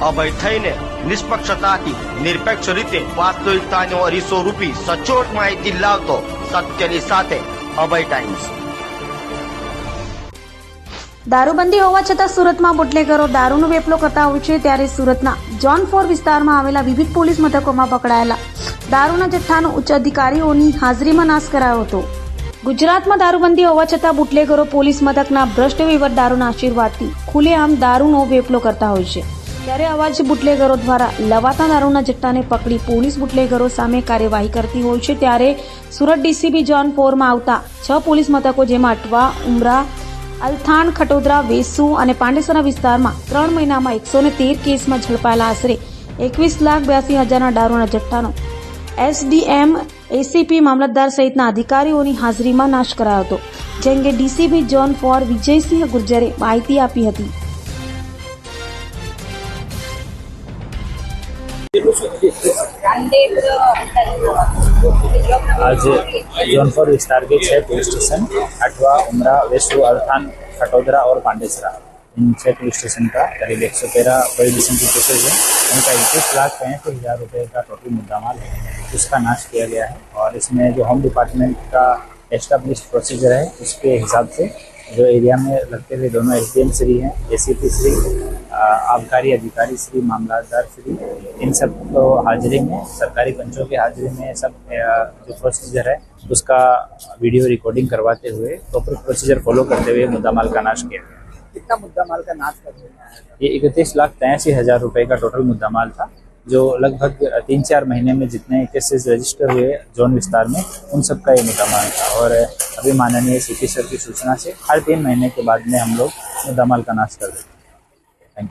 અભય થઈને નિષ્પક્ષતાથી, નિરપેક્ષ રીતે વાસ્તવિકતાનો અરીસો રૂપી સચોટ માહિતી લાવતો સત્યની સાથે અભય ટાઈમ્સ. દારૂબંધી હોવા છતાં સુરતમાં બુટલેગરો દારૂનો વેપલો કરતા હોય છે, ત્યારે સુરતના જોન ફોર વિસ્તારમાં આવેલા વિવિધ પોલીસ મથકોમાં પકડાયેલા દારૂના જથ્થાનો ઉચ્ચ અધિકારીઓની હાજરીમાં નાશ કરાયો હતો. ગુજરાતમાં દારૂબંધી હોવા છતાં બુટલેગરો પોલીસ મથકના ભ્રષ્ટ દારૂના આશીર્વાદથી ખુલ્લેઆમ દારૂનો વેપલો કરતા હોય છે. ત્યારે અવાજ બુટલેગરો દ્વારા લવાતા દારૂના જથ્થાને પકડી પોલીસ બુટલેગરો સામે કાર્યવાહી કરતી હોય છે. ત્યારે સુરત ડીસીબી જોન ફોરમાં આવતા છ પોલીસ મથકો જેમાં અટવા, ઉમરા, અલથાણ, ખટોદરા, વેસુ અને પાંડેસરા વિસ્તારમાં ત્રણ મહિનામાં એકસો તેર કેસમાં ઝડપાયેલા આશરે એકવીસ લાખ બ્યાસી હજારના દારૂના જથ્થાનો એસડીએમ, એસીપી મામલતદાર સહિતના અધિકારીઓની હાજરીમાં નાશ કરાયો હતો. જે અંગે ડીસીપી જોન ફોર વિજયસિંહ ગુર્જરે માહિતી આપી હતી. आज जौनपुर विस्तार के छह पुलिस स्टेशन अठवा उमरा वेसू अर्थान, खटोदरा और पांडेसरा। इन छह पुलिस स्टेशन का करीब एक सौ तेरह प्रोहिबिशन की केसेज है। उनका इक्कीस लाख पैंसठ हज़ार रुपये का टोटल मुद्दामाल है। उसका नाश किया गया है और इसमें जो होम डिपार्टमेंट का एस्टाब्लिश प्रोसीजर है, उसके हिसाब से जो एरिया में लगते हुए दोनों एस डी एम श्री हैं ए श्री आबकारी अधिकारी श्री मामलादार श्री इन सबको हाजिरी में सरकारी पंचों की हाजिरी में सब जो प्रोसीजर है उसका वीडियो रिकॉर्डिंग करवाते हुए प्रॉपर प्रोसीजर फॉलो करते हुए मुद्दा माल का नाश किया गया कितना मुद्दा माल का नाश कर दिया? ये इकतीस लाख तिरासी हज़ार रुपए का टोटल मुद्दा माल था जो लगभग तीन चार महीने में जितने केसेस रजिस्टर हुए जोन विस्तार में, उन सब का ये मुद्दामाल था। और अभी माननीय सी सर की सूचना से हर तीन महीने के बाद में हम लोग मुद्दामाल का नाश कर देते हैं